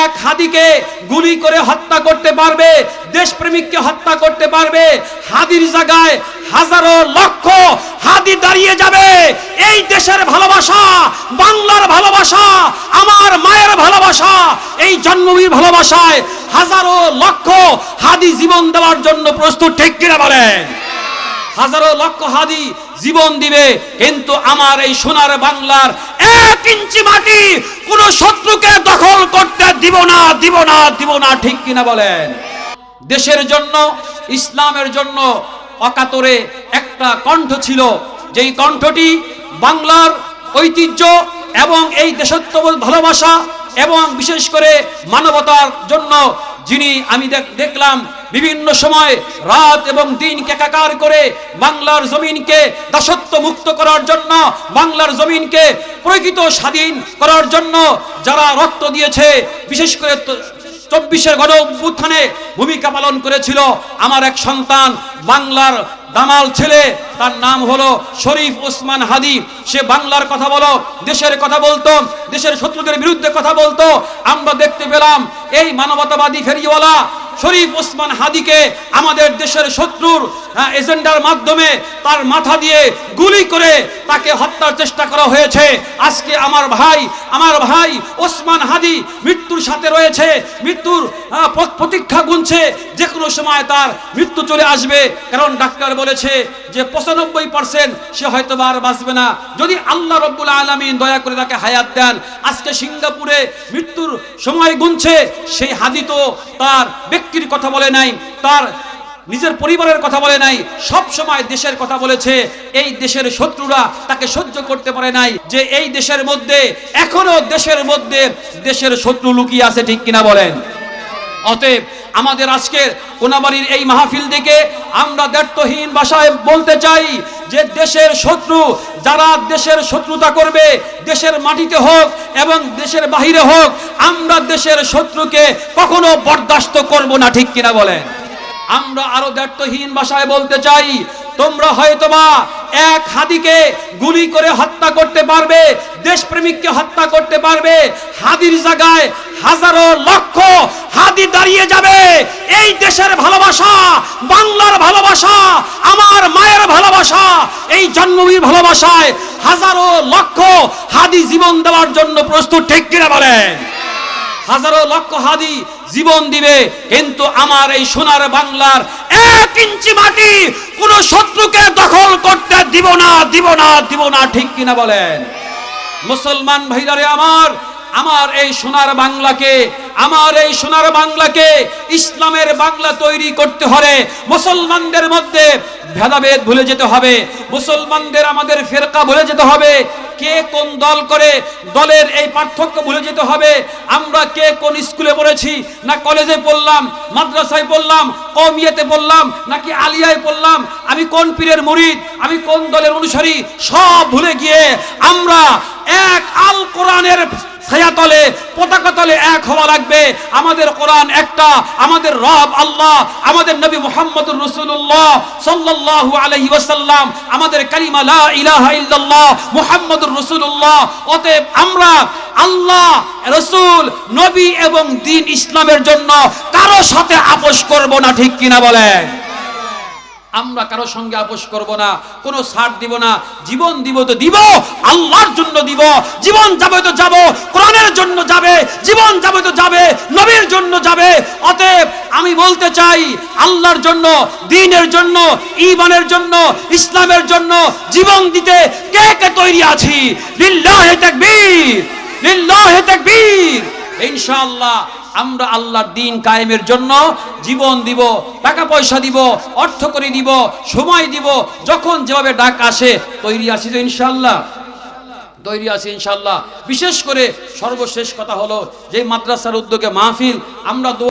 এক হাদিকে গুলি করে হত্যা করতে পারবে, দেশপ্রেমিককে হত্যা করতে পারবে, হাদির জায়গায় হাজারো লক্ষ হাদি দাঁড়িয়ে যাবে। এই দেশের ভালোবাসা, বাংলার ভালোবাসা, আমার মায়ের ভালোবাসা, এই জন্মভূমির ভালোবাসায় হাজারো লক্ষ হাদি জীবন দেওয়ার জন্য প্রস্তুত ঠিক কিনা বলেন? হাজারো লক্ষ হাদি জীবন দিবে, কিন্তু আমার এই সোনার বাংলার এক ইঞ্চি মাটি কোন শত্রুকে দখল করতে দিব না দিব না দিব না, ঠিক কিনা বলেন? দেশের জন্য, ইসলামের জন্য অকাতরে একটা কণ্ঠ ছিল, যেই কণ্ঠটি বাংলার ঐতিহ্য এবং এই দেশত্ববোধ ভালোবাসা এবং বিশেষ করে মানবতার জন্য যিনি আমি দেখ- দেখলাম বিভিন্ন সময় রাত এবং দিন একাকার করে বাংলার জমিনকে দাসত্ব মুক্ত করার জন্য, বাংলার জমিনকে প্রকৃত স্বাধীন করার জন্য যারা রক্ত দিয়েছে, বিশেষ করে চব্বিশের গণ অভ্যুত্থানে ভূমিকা পালন করেছিল আমার এক সন্তান, বাংলার দামাল ছেলে। তার নাম হলো শরীফ ওসমান হাদি। সে বাংলার কথা বলো, দেশের কথা বলতো, দেশের শত্রুদের বিরুদ্ধে কথা বলতো। আমরা দেখতে পেলাম, এই মানবতাবাদী ফেরিওয়ালা শরীফ ওসমান হাদিকে আমাদের দেশের শত্রুর এজেন্ডার মাধ্যমে তার মাথা দিয়ে গুলি করে তাকে হত্যার চেষ্টা করা হয়েছে। আজকে আমার ভাই আমার ভাই ওসমান হাদি মৃত্যুর সাথে রয়েছে, মৃত্যুর প্রতীক্ষা গুনছে। যে কোনো সময় তার মৃত্যু চলে আসবে। কারণ ডাক্তার বলেছে যে পঁচানব্বই পার্সেন্ট সে হয়তো আর বাঁচবে না। যদি আল্লাহ রব্বুল আলমিন দয়া করে তাকে হায়াত দেন, আজকে সিঙ্গাপুরে মৃত্যুর সময় গুনছে। সেই হাদি তো তার ব্যক্তির কথা বলে নাই, তার নিজের পরিবারের কথা বলে নাই, সব সময় দেশের কথা বলেছে, এই দেশের শত্রুরা তাকে সহ্য করতে পারে নাই, যে এই দেশের মধ্যে, এখনও দেশের মধ্যে দেশের শত্রু লুকিয়ে আছে, ঠিক কিনা বলেন? অতএব আমাদের আজকের কোনাবাড়ির এই মাহফিল থেকে আমরা দ্ব্যর্থহীন ভাষায় বলতে চাই যে দেশের শত্রু, যারা দেশের শত্রুতা করবে, দেশের মাটিতে হোক এবং দেশের বাহিরে হোক, আমরা দেশের শত্রুকে কখনো বরদাস্ত করব না, ঠিক কিনা বলেন? আমরা আরও দ্ব্যর্থহীন ভাষায় বলতে চাই, তোমরা হয়তোবা এক হাদিকে গুলি করে হত্যা করতে পারবে, দেশপ্রেমিককে হত্যা করতে পারবে, হাদির জায়গায় হাজারো লক্ষ হাদি দাঁড়িয়ে যাবে। এই দেশের ভালোবাসা, বাংলার ভালোবাসা, আমার মায়ের ভালোবাসা, এই জন্মভূমির ভালোবাসায় হাজারো লক্ষ হাদি জীবন দেওয়ার জন্য প্রস্তুত ঠিক কিনা বলেন? হাজারো লক্ষ হাদি জীবন দিবে, কিন্তু আমার এই সোনার বাংলার এক ইঞ্চি মাটি কোন শত্রুকে দখল করতে দিব না দিব না দিব না, ঠিক কিনা বলেন? মুসলমান ভাইরারে আমার আমার এই সোনার বাংলাকে, আমার এই সোনার বাংলাকে ইসলামের বাংলা তৈরি করতে হলে মুসলমানদের মধ্যে ভেদাভেদ ভুলে যেতে হবে, মুসলমানদের আমাদের ফেরকা ভুলে যেতে হবে কে কোন দল করে দলের এই পার্থক্য ভুলে যেতে হবে? আমরা কে কোন স্কুলে পড়েছি? না কলেজে পড়লাম, মাদ্রাসায় পড়লাম কমিয়াতে পড়লাম, নাকি আলিয়ায় পড়লাম? আমি কোন পীরের মুরিদ? আমি কোন দলের অনুসারী? সব ভুলে গিয়ে আমরা এক আল কোরআনের ছায়াতলে পতাকা তলে এক হওয়া লাগবে। আমাদের কোরআন একটা, আমাদের রব আল্লাহ, আমাদের নবী মুহাম্মদুর রসুল্লাহ সাল্লাল্লাহু আলাইহি ওয়াসাল্লাম, আমাদের কালিমা লা ইলাহা ইল্লাল্লাহ মুহাম্মদুর রাসূলুল্লাহ। অতএব আমরা আল্লাহ, রসুল, নবী এবং দিন ইসলামের জন্য কারও সাথে আপোষ করব না, ঠিক কিনা বলেন? আমরা কারও সঙ্গে আপোষ করব না, কোনো ছাড় দিব না, জীবন দিব তো দিব, আল্লাহর জন্য দিব, জীবন যাবে তো যাব, কোরআনের জন্য যাবে, জীবন যাবে তো যাবে, নবীর জন্য যাবে, অতএব আমি বলতে চাই, আল্লাহর জন্য, দিনের জন্য, ঈমানের জন্য, ইসলামের জন্য জীবন দিতে কে কে তৈরি আছি? লিল্লাহে তাকবীর লিল্লাহে তাকবীর, ইনশাআল্লাহ। আমরা আল্লাহর দিন কায়েমের জন্য জীবন দিব, টাকা পয়সা দিব, অর্থ করে দিব, সময় দিব, যখন যেভাবে ডাক আসে তৈরি আছি তো ইনশাল্লাহ তৈরি আছি ইনশাল্লাহ বিশেষ করে সর্বশেষ কথা হলো যে মাদ্রাসার উদ্যোগে মাহফিল, আমরা